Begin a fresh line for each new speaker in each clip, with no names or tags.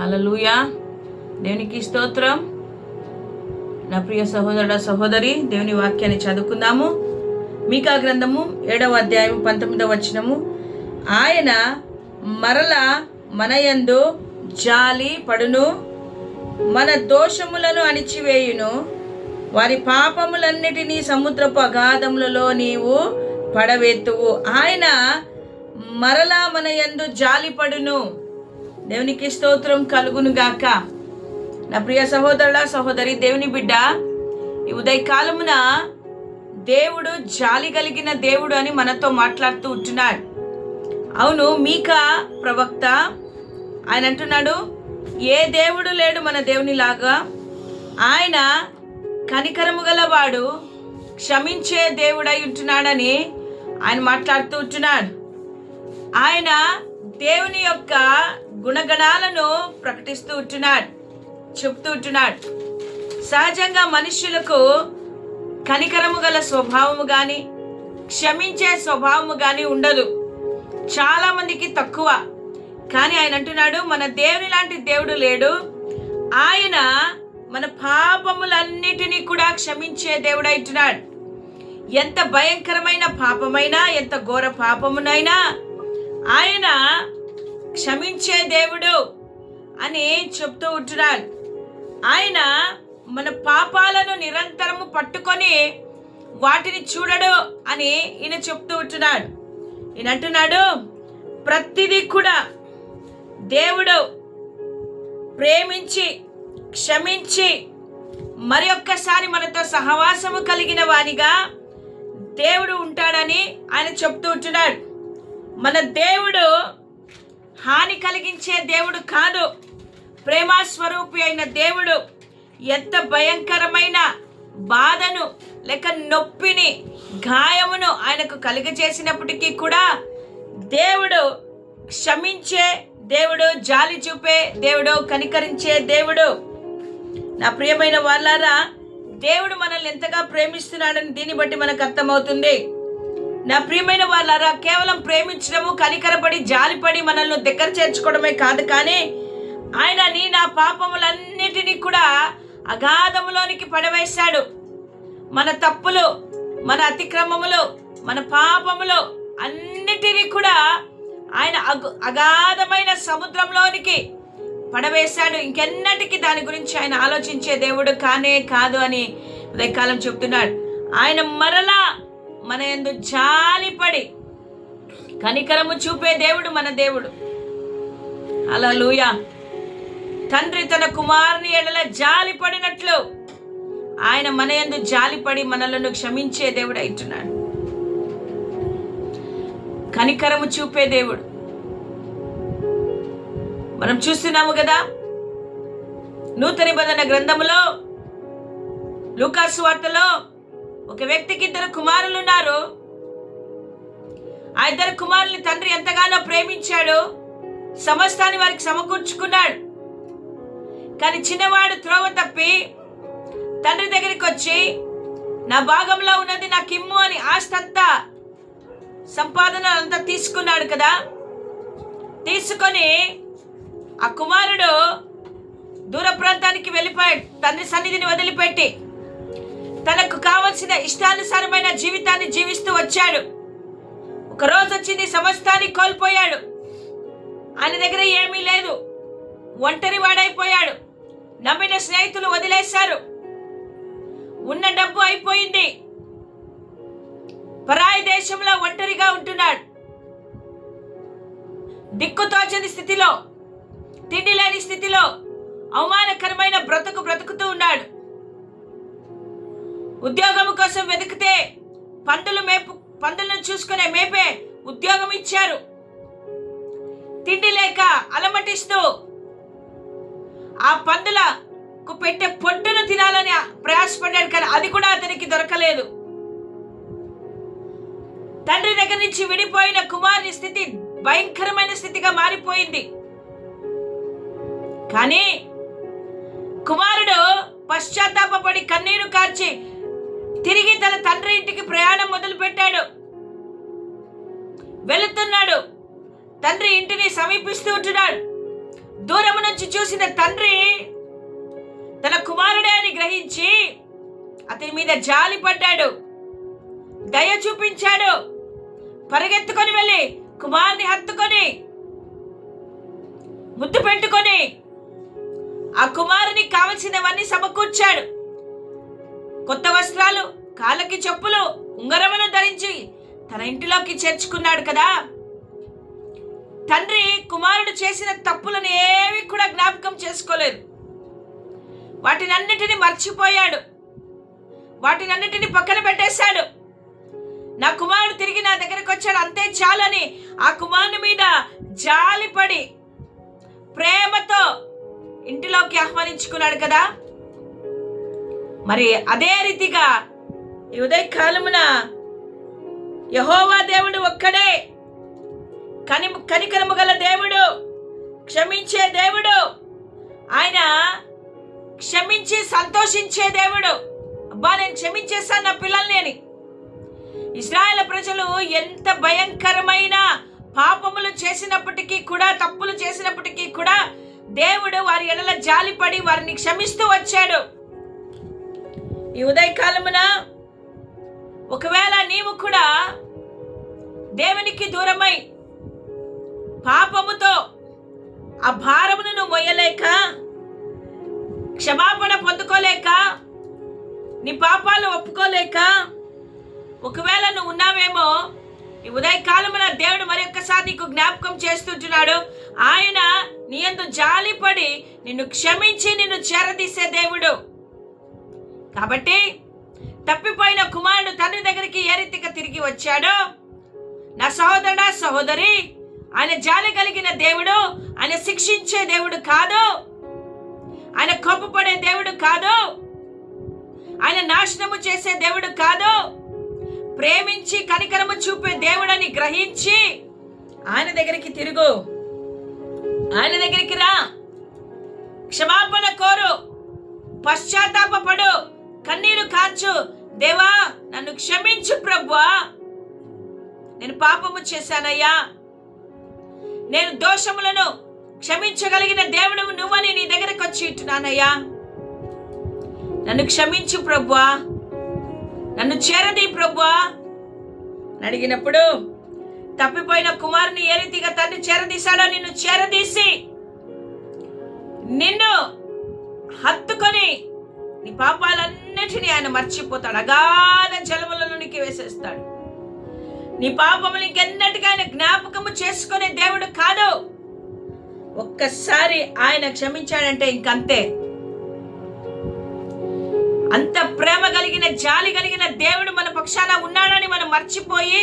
హలలుయా దేవునికి స్తోత్రం. నా ప్రియ సహోదరుడ సహోదరి దేవుని వాక్యాన్ని చదువుకుందాము. మీకా గ్రంథము ఏడవ అధ్యాయం పంతొమ్మిదవ వచనము. ఆయన మరల మనయందు జాలి పడును మన దోషములను అణిచివేయును. వారి పాపములన్నిటినీ సముద్రపు అగాధములలో నీవు పడవెత్తువు. ఆయన మరలా మన యందు జాలిపడును దేవునికి స్తోత్రం కలుగును గాక. నా ప్రియ సహోదరుల సహోదరి దేవుని బిడ్డ ఈ ఉదయకాలమున దేవుడు జాలి కలిగిన దేవుడు అని మనతో మాట్లాడుతూ ఉంటున్నాడు. అవును మీకా ప్రవక్త ఆయన అంటున్నాడు ఏ దేవుడు లేడు మన దేవునిలాగా? ఆయన కనికరము గలవాడు క్షమించే దేవుడై ఉంటున్నాడని ఆయన మాట్లాడుతూ ఉంటున్నాడు. ఆయన దేవుని యొక్క గుణగణాలను ప్రకటిస్తూ ఉంటున్నాడు చెప్తూ ఉంటున్నాడు. సహజంగా మనుష్యులకు కనికరము గల స్వభావము కానీ క్షమించే స్వభావము కానీ ఉండదు. చాలా మందికి తక్కువ. కానీ ఆయన అంటున్నాడు మన దేవుని లాంటి దేవుడు లేడు. ఆయన మన పాపములన్నిటినీ కూడా క్షమించే దేవుడు అంటున్నాడు ఎంత భయంకరమైన పాపమైనా ఎంత ఘోర పాపమునైనా ఆయన క్షమించే దేవుడు అని చెప్తూ ఉంటున్నాడు. ఆయన మన పాపాలను నిరంతరము పట్టుకొని వాటిని చూడడు అని ఈయన చెప్తూ ఉంటున్నాడు. ఈయన అంటున్నాడు ప్రతిదీ కూడా దేవుడు ప్రేమించి క్షమించి మరి ఒక్కసారి మనతో సహవాసము కలిగిన వానిగా దేవుడు ఉంటాడని ఆయన చెప్తూ ఉంటున్నాడు. మన దేవుడు హాని కలిగించే దేవుడు కాదు. ప్రేమస్వరూపి అయిన దేవుడు ఎంత భయంకరమైన బాధను లేక నొప్పిని గాయమును ఆయనకు కలిగజేసినప్పటికీ కూడా దేవుడు క్షమించే దేవుడు జాలి చూపే దేవుడు కనికరించే దేవుడు. నా ప్రియమైన వాళ్ళారా దేవుడు మనల్ని ఎంతగా ప్రేమిస్తున్నాడని దీన్ని బట్టి మనకు అర్థమవుతుంది. నా ప్రియమైన వాళ్ళారా కేవలం ప్రేమించడము కనికరపడి జాలిపడి మనల్ని దగ్గర చేర్చుకోవడమే కాదు కానీ ఆయన నీ నా పాపములన్నిటినీ కూడా అగాధములోనికి పడవేశాడు. మన తప్పులు మన అతిక్రమములు మన పాపములు అన్నిటినీ కూడా ఆయన అగు అగాధమైన సముద్రంలోనికి పడవేశాడు. ఇంకెన్నటికి దాని గురించి ఆయన ఆలోచించే దేవుడు కానే కాదు అని ఉదయకాలం చెప్తున్నాడు ఆయన మరలా మన ఎందు జాలిపడి కనికరము చూపే దేవుడు మన దేవుడు. అలా తండ్రి తన కుమారుని ఎడల జాలిపడినట్లు ఆయన మన ఎందు జాలిపడి మనలను క్షమించే దేవుడు అయితున్నాడు. కనికరము చూపే దేవుడు. మనం చూస్తున్నాము కదా నూతన నిబంధన గ్రంథములో లూకాసు వార్తలో ఒక వ్యక్తికి ఇద్దరు కుమారులు ఉన్నారు ఆ ఇద్దరు కుమారుల్ని తండ్రి ఎంతగానో ప్రేమించాడు సమస్తాన్ని వారికి సమకూర్చుకున్నాడు. కానీ చిన్నవాడు త్రోవ తప్పి తండ్రి దగ్గరికి వచ్చి నా భాగంలో ఉన్నది నాకు ఇమ్ము అని ఆస్తంతా సంపాదన అంతా తీసుకున్నాడు కదా. తీసుకొని ఆ కుమారుడు దూర ప్రాంతానికి వెళ్ళిపోయాడు తండ్రి సన్నిధిని వదిలిపెట్టి. తనకు కావలసిన ఇష్టానుసారమైన జీవితాన్ని జీవిస్తూ వచ్చాడు. ఒక రోజు వచ్చింది సమస్తాన్ని కోల్పోయాడు. ఆయన దగ్గర ఏమీ లేదు. ఒంటరి వాడైపోయాడు. నమ్మిన స్నేహితులు వదిలేశారు. ఉన్న డబ్బు అయిపోయింది. పరాయి దేశంలో ఒంటరిగా ఉంటున్నాడు. దిక్కుతోచని స్థితిలో తిండి లేని స్థితిలో అవమానకరమైన బ్రతుకు బ్రతుకుతూ ఉన్నాడు. ఉద్యోగం కోసం వెతికితే పందులు మేపు పందులను చూసుకునే మేపే ఉద్యోగం ఇచ్చారు. తిండి లేక అలమటిస్తూ ఆ పందులకు పెట్టే పొట్టును తినాలని ప్రయాసపడ్డాడు కానీ అది కూడా అతనికి దొరకలేదు. తండ్రి దగ్గర నుంచి విడిపోయిన కుమారుని స్థితి భయంకరమైన స్థితిగా మారిపోయింది. కానీ కుమారుడు పశ్చాత్తాపడి కన్నీరు కార్చి తిరిగి తన తండ్రి ఇంటికి ప్రయాణం మొదలు పెట్టాడు వెళుతున్నాడు. తండ్రి ఇంటిని సమీపిస్తూ ఉంటున్నాడు. దూరం నుంచి చూసిన తండ్రి తన కుమారుడే అని గ్రహించి అతని మీద జాలి పడ్డాడు. దయ చూపించాడు. పరిగెత్తుకొని వెళ్ళి కుమారుని హత్తుకొని ముద్దు పెట్టుకొని ఆ కుమారుని కావలసినవన్నీ సమకూర్చాడు. కొత్త వస్త్రాలు కాళ్ళకి చెప్పులు ఉంగరమును ధరించి తన ఇంటిలోకి చేర్చుకున్నాడు కదా. తండ్రి కుమారుడు చేసిన తప్పులను ఏవి కూడా జ్ఞాపకం చేసుకోలేదు. వాటినన్నిటిని మర్చిపోయాడు. వాటినన్నిటిని పక్కన పెట్టేశాడు. నా కుమారుడు తిరిగి నా దగ్గరకు వచ్చాడు. అంతే చాలని ఆ కుమారుని మీద జాలిపడి ప్రేమతో ఇంటిలోకి ఆహ్వానించుకున్నాడు కదా. మరి అదే రీతిగా ఈ ఉదయకాలమున యహోవా దేవుడు ఒక్కడే. కని కనికరము గల దేవుడు క్షమించే దేవుడు ఆయన క్షమించి సంతోషించే దేవుడు. అబ్బా నేను క్షమించేస్తాను నా పిల్లల్ని అని. ప్రజలు ఎంత భయంకరమైన పాపములు చేసినప్పటికీ కూడా తప్పులు చేసినప్పటికీ కూడా దేవుడు వారి ఎడల జాలిపడి వారిని క్షమిస్తూ వచ్చాడు. ఈ ఉదయకాలమున ఒకవేళ నీవు కూడా దేవునికి దూరమై పాపముతో ఆ భారమును నువ్వు మొయ్యలేక క్షమాపణ పొందుకోలేక నీ పాపాలు ఒప్పుకోలేక ఒకవేళ నువ్వు ఉన్నావేమో ఈ ఉదయకాలమున దేవుడు మరి ఒక్కసారి నీకు జ్ఞాపకం చేస్తుంటున్నాడు. ఆయన నీ ఎందు జాలిపడి నిన్ను క్షమించి నిన్ను చేరదీసే దేవుడు. కాబట్టి తప్పిపోయిన కుమారుడు తండ్రి దగ్గరికి ఏ రీతిగా తిరిగి వచ్చాడో? నా సహోదరుడా సహోదరి ఆయన జాలి కలిగిన దేవుడు ఆయన శిక్షించే దేవుడు కాదు. ఆయన కోపపడే దేవుడు కాదు. ఆయన నాశనము చేసే దేవుడు కాదు. ప్రేమించి కనికరము చూపే దేవుడని గ్రహించి ఆయన దగ్గరికి తిరుగు. ఆయన దగ్గరికి రా. క్షమాపణ కోరు. పశ్చాత్తాపడు కన్నీరు కార్చు. దేవా నన్ను క్షమించు ప్రభువా. నేను పాపము చేశానయ్యా. నేను దోషములను క్షమించగలిగిన దేవుడు నువ్వని నీ దగ్గరకు వచ్చి ఇట్టున్నానయ్యా నన్ను క్షమించు ప్రభువా. నన్ను చేరది ప్రభువా. అడిగినప్పుడు తప్పిపోయిన కుమారుని ఏ రీతిగా తండ్రి చేరదీశాడో నిన్ను చేరదీసి నిన్ను హత్తుకొని నీ పాపాలన్నిటినీ ఆయన మర్చిపోతాడు. అగాధ జలములలోనికి వేసేస్తాడు. నీ పాపములు ఇంకెన్నటికీ ఆయన జ్ఞాపకము చేసుకునే దేవుడు కాదు. ఒక్కసారి ఆయన క్షమించాడంటే ఇంకంతే. అంత ప్రేమ కలిగిన జాలి కలిగిన దేవుడు మన పక్షాన ఉన్నాడని మనం మర్చిపోయి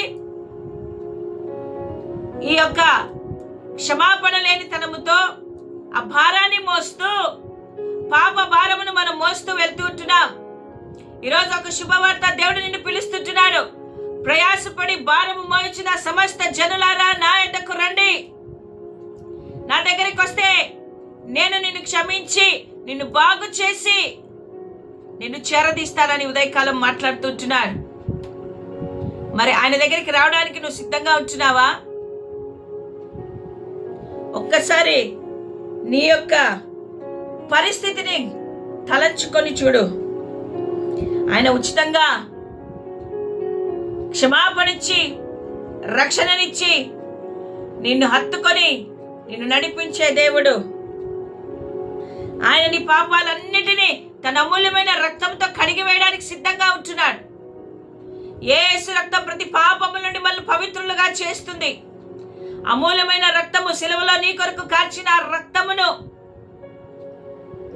ఈ యొక్క క్షమాపణ లేని తనముతో ఆ భారాన్ని మోస్తూ పాప భారమును మనం మోస్తూ వెళ్తూ ఉంటున్నాం. ఈరోజు ఒక శుభవార్త దేవుడు నిన్ను పిలుస్తుంటున్నాడు. ప్రయాసపడి భారము మోయించిన సమస్త జనులారా నా ఎద్దకు రండి. నా దగ్గరికి వస్తే నేను నిన్ను క్షమించి నిన్ను బాగు చేసి నిన్ను చేరదీస్తానని ఉదయకాలం మాట్లాడుతుంటున్నాడు మరి ఆయన దగ్గరికి రావడానికి నువ్వు సిద్ధంగా ఉంటున్నావా? ఒక్కసారి నీ యొక్క పరిస్థితిని తలంచుకొని చూడు. ఆయన ఉచితంగా క్షమాపణిచ్చి రక్షణనిచ్చి నిన్ను హత్తుకొని నిన్ను నడిపించే దేవుడు. ఆయన నీ పాపాలన్నిటినీ తన అమూల్యమైన రక్తంతో కడిగి వేయడానికి సిద్ధంగా ఉంటున్నాడు. యేసు రక్తం ప్రతి పాపముల నుండి మనల్ని పవిత్రులుగా చేస్తుంది. అమూల్యమైన రక్తము సిలువలో నీ కొరకు కార్చిన ఆ రక్తమును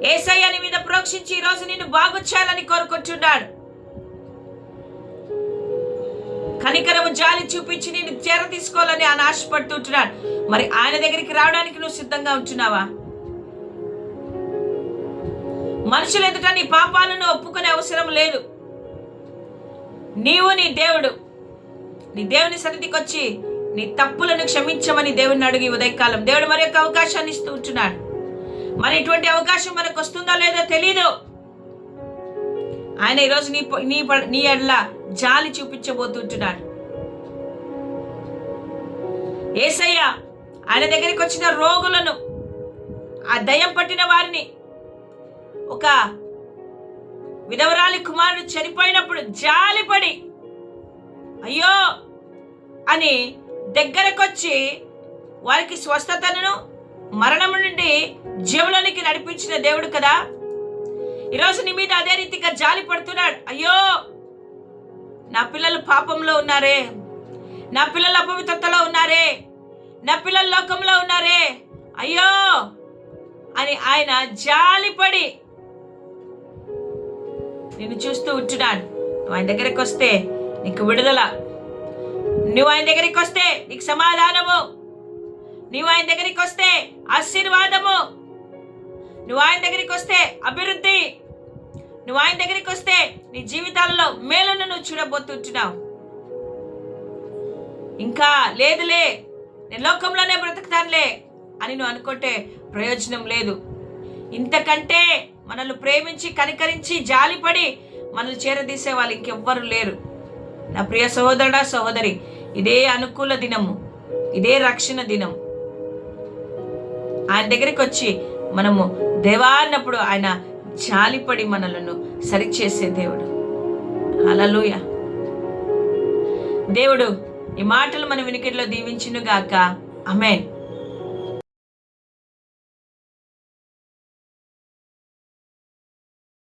ఏసయ్య నీ మీద ప్రోక్షించి ఈ రోజు నిన్ను బాగు చేయాలని కోరుకుంటున్నాడు. కనికరము జాలి చూపించి నేను చేర తీసుకోవాలని ఆయన ఆశపడుతుంటున్నాడు. మరి ఆయన దగ్గరికి రావడానికి నువ్వు సిద్ధంగా ఉంటున్నావా? మనుషులు ఎదుట నీ పాపాలను ఒప్పుకునే అవసరం లేదు. నీవు నీ దేవుడు. నీ దేవుని సన్నిధికి వచ్చి నీ తప్పులను క్షమించమని దేవుని అడిగి ఉదయకాలం దేవుడు మరి యొక్క అవకాశాన్ని ఇస్తూ ఉంటున్నాడు. మరి ఇటువంటి అవకాశం మనకు వస్తుందో లేదో తెలీదు. ఆయన ఈరోజు నీ ప- నీ ప- నీ ఎడ్ల జాలి చూపించబోతుంటున్నాడు. ఏసయ్య ఆయన దగ్గరికి వచ్చిన రోగులను ఆ దయం పట్టిన వారిని ఒక విధవరాలి కుమారుడు చనిపోయినప్పుడు జాలిపడి అయ్యో అని దగ్గరకొచ్చి వారికి స్వస్థతను మరణము నుండి జీవులోనికి నడిపించిన దేవుడు కదా. ఈరోజు నీ మీద అదే రీతిగా జాలి పడుతున్నాడు. అయ్యో నా పిల్లలు పాపంలో ఉన్నారే. నా పిల్లలు అపవిత్రతలో ఉన్నారే. నా పిల్లలు లోకంలో ఉన్నారే. అయ్యో అని ఆయన జాలిపడి నేను చూస్తూ ఉంటున్నాను నువ్వు ఆయన దగ్గరికి వస్తే నీకు విడుదల. నువ్వు ఆయన దగ్గరికి వస్తే నీకు సమాధానము. నువ్వు ఆయన దగ్గరికి వస్తే ఆశీర్వాదము. నువ్వు ఆయన దగ్గరికి వస్తే అభివృద్ధి. నువ్వు ఆయన దగ్గరికి వస్తే నీ జీవితాలలో మేలును నువ్వు చూడబోతుంటున్నావు. ఇంకా లేదులే నేను లోకంలోనే బ్రతుకుతానులే అని నువ్వు అనుకుంటే ప్రయోజనం లేదు. ఇంతకంటే మనల్ని ప్రేమించి కనికరించి జాలిపడి మనల్ని చేరదీసే వాళ్ళు ఇంకెవ్వరు లేరు. నా ప్రియ సహోదరుడా సహోదరి ఇదే అనుకూల దినము ఇదే రక్షణ దినం. ఆయన దగ్గరికి వచ్చి మనము దేవా అన్నప్పుడు ఆయన జాలిపడి మనలను సరిచేసే దేవుడు. హల్లెలూయ. దేవుడు ఈ మాటలు మన వినికిడిలో దీవించునుగాక అమేన్